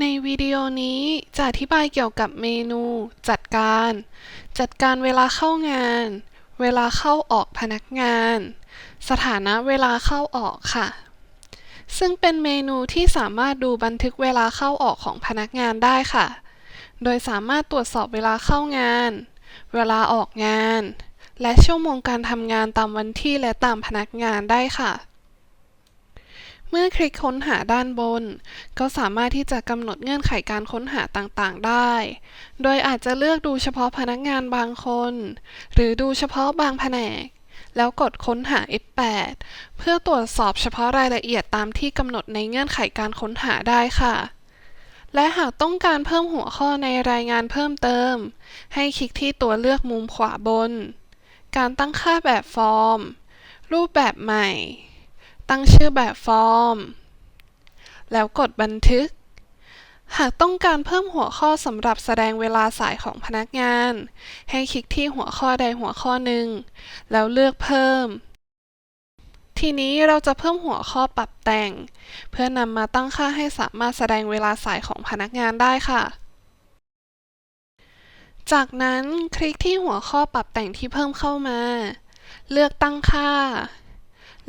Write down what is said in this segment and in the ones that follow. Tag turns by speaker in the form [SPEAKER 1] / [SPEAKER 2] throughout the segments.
[SPEAKER 1] ในวิดีโอนี้จะอธิบายเกี่ยวกับเมนู จัดการ จัดการเวลาเข้างาน เวลาเข้าออกพนักงาน สถานะเวลาเข้าออกค่ะ ซึ่งเป็นเมนูที่สามารถดูบันทึกเวลาเข้าออกของพนักงานได้ค่ะ โดยสามารถตรวจสอบเวลาเข้างาน เวลาออกงาน และชั่วโมงการทำงานตามวันที่และตามพนักงานได้ค่ะ เมื่อคลิกค้นหาด้านบน ก็สามารถที่จะกำหนดเงื่อนไขการค้นหาต่างๆ ได้ โดยอาจจะเลือกดูเฉพาะพนักงานบางคน หรือดูเฉพาะบางแผนก แล้วกดค้นหา F8 เพื่อตรวจสอบเฉพาะรายละเอียดตามที่กำหนดในเงื่อนไขการค้นหาได้ค่ะ และหากต้องการเพิ่มหัวข้อในรายงานเพิ่มเติม ให้คลิกที่ตัวเลือกมุมขวาบน การตั้งค่าแบบฟอร์ม รูปแบบใหม่ ตั้งชื่อแบบฟอร์ม แล้วกดบันทึก หากต้องการเพิ่มหัวข้อสำหรับแสดงเวลาสายของพนักงาน ให้คลิกที่หัวข้อใดหัวข้อหนึ่ง แล้วเลือกเพิ่ม ทีนี้เราจะเพิ่มหัวข้อปรับแต่ง เพื่อนำมาตั้งค่าให้สามารถแสดงเวลาสายของพนักงานได้ค่ะจากนั้นคลิกที่หัวข้อปรับแต่งที่เพิ่มเข้ามา เลือกตั้งค่า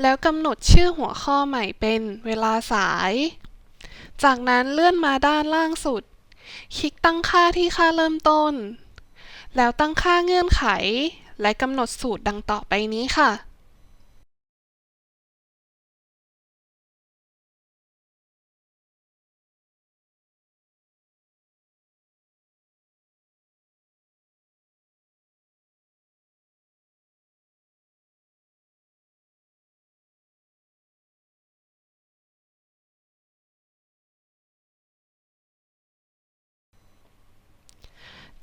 [SPEAKER 1] แล้วกำหนดชื่อหัวข้อใหม่เป็นเวลาสาย จากนั้นเลื่อนมาด้านล่างสุด คลิกตั้งค่าที่ค่าเริ่มต้น แล้วตั้งค่าเงื่อนไข และกำหนดสูตรดังต่อไปนี้ค่ะ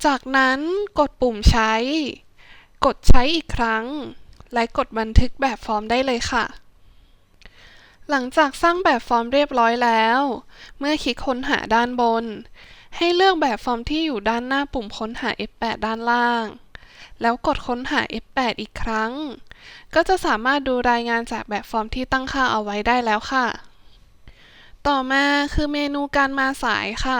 [SPEAKER 1] จากนั้นกดปุ่มใช้ กดใช้อีกครั้ง และกดบันทึกแบบฟอร์มได้เลยค่ะ หลังจากสร้างแบบฟอร์มเรียบร้อยแล้ว เมื่อคลิกค้นหาด้านบน ให้เลือกแบบฟอร์มที่อยู่ด้านหน้าปุ่มค้นหา F8 ด้านล่าง แล้วกดค้นหา F8 อีกครั้ง ก็จะสามารถดูรายงานจากแบบฟอร์มที่ตั้งค่าเอาไว้ได้แล้วค่ะ ต่อมาคือเมนูการมาสายค่ะ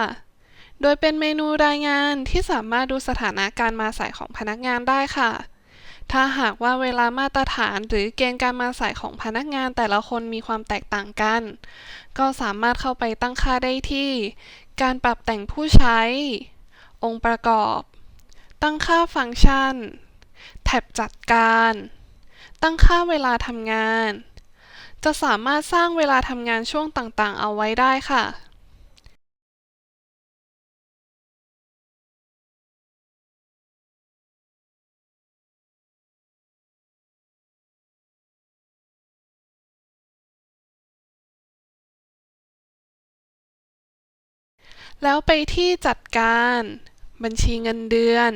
[SPEAKER 1] โดยเป็นเมนูรายงานที่สามารถดูสถานะการมาสายของพนักงานได้ค่ะ ถ้าหากว่าเวลามาตรฐานหรือเกณฑ์การมาสายของพนักงานแต่ละคนมีความแตกต่างกัน ก็สามารถเข้าไปตั้งค่าได้ที่ การปรับแต่งผู้ใช้ องค์ประกอบ ตั้งค่าฟังก์ชัน แท็บจัดการ ตั้งค่าเวลาทำงาน จะสามารถสร้างเวลาทำงานช่วงต่างๆ เอาไว้ได้ค่ะ แล้วไปที่จัดการ บัญชีเงินเดือน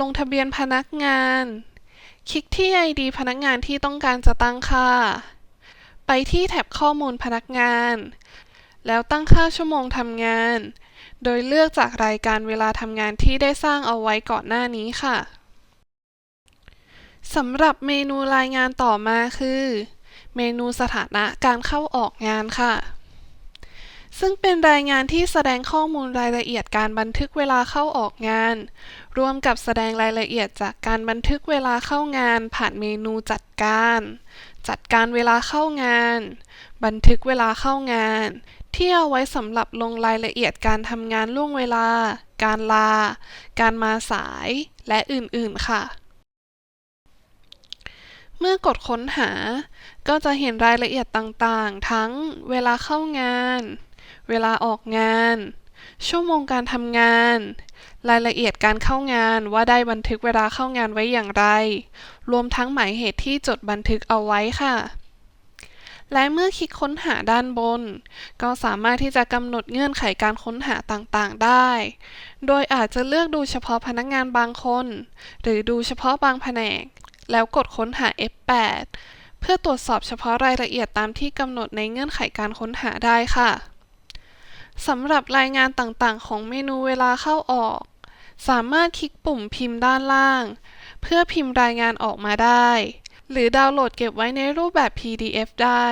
[SPEAKER 1] ลงทะเบียนพนักงาน คลิกที่ ID พนักงานที่ต้องการจะตั้งค่า ไปที่แท็บข้อมูลพนักงาน แล้วตั้งค่าชั่วโมงทำงาน โดยเลือกจากรายการเวลาทำงานที่ได้สร้างเอาไว้ก่อนหน้านี้ค่ะสำหรับเมนูรายงานต่อมาคือ เมนูสถานะการเข้าออกงานค่ะ ซึ่งเป็นรายงานที่แสดงข้อมูลรายละเอียดการบันทึกเวลาเข้าออกงานรวมกับแสดงรายละเอียดจากการบันทึกเวลาเข้างาน ผ่านเมนูจัดการ จัดการเวลาเข้างาน บันทึกเวลาเข้างาน ที่เอาไว้สำหรับลงรายละเอียดการทำงานล่วงเวลา การลา การมาสาย และอื่นๆ ค่ะเมื่อกดค้นหา ก็จะเห็นรายละเอียดต่างๆ ทั้งเวลาเข้างาน เวลาออกงาน ชั่วโมงการทำงาน รายละเอียดการเข้างานว่าได้บันทึกเวลาเข้างานไว้อย่างไร รวมทั้งหมายเหตุที่จดบันทึกเอาไว้ค่ะ และเมื่อคลิกค้นหาด้านบน ก็สามารถที่จะกำหนดเงื่อนไขการค้นหาต่างๆ ได้ โดยอาจจะเลือกดูเฉพาะพนักงานบางคน หรือดูเฉพาะบางแผนก แล้วกดค้นหา F8 เพื่อตรวจสอบเฉพาะรายละเอียดตามที่กำหนดในเงื่อนไขการค้นหาได้ค่ะ สำหรับรายงานต่างๆ ของเมนูเวลาเข้าออก สามารถคลิกปุ่มพิมพ์ด้านล่าง เพื่อพิมพ์รายงานออกมาได้ หรือดาวน์โหลดเก็บไว้ในรูปแบบ PDF ได้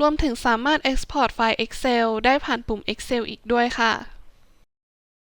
[SPEAKER 1] รวมถึงสามารถ Export ไฟล์ Excel ได้ผ่านปุ่ม Excel อีกด้วยค่ะ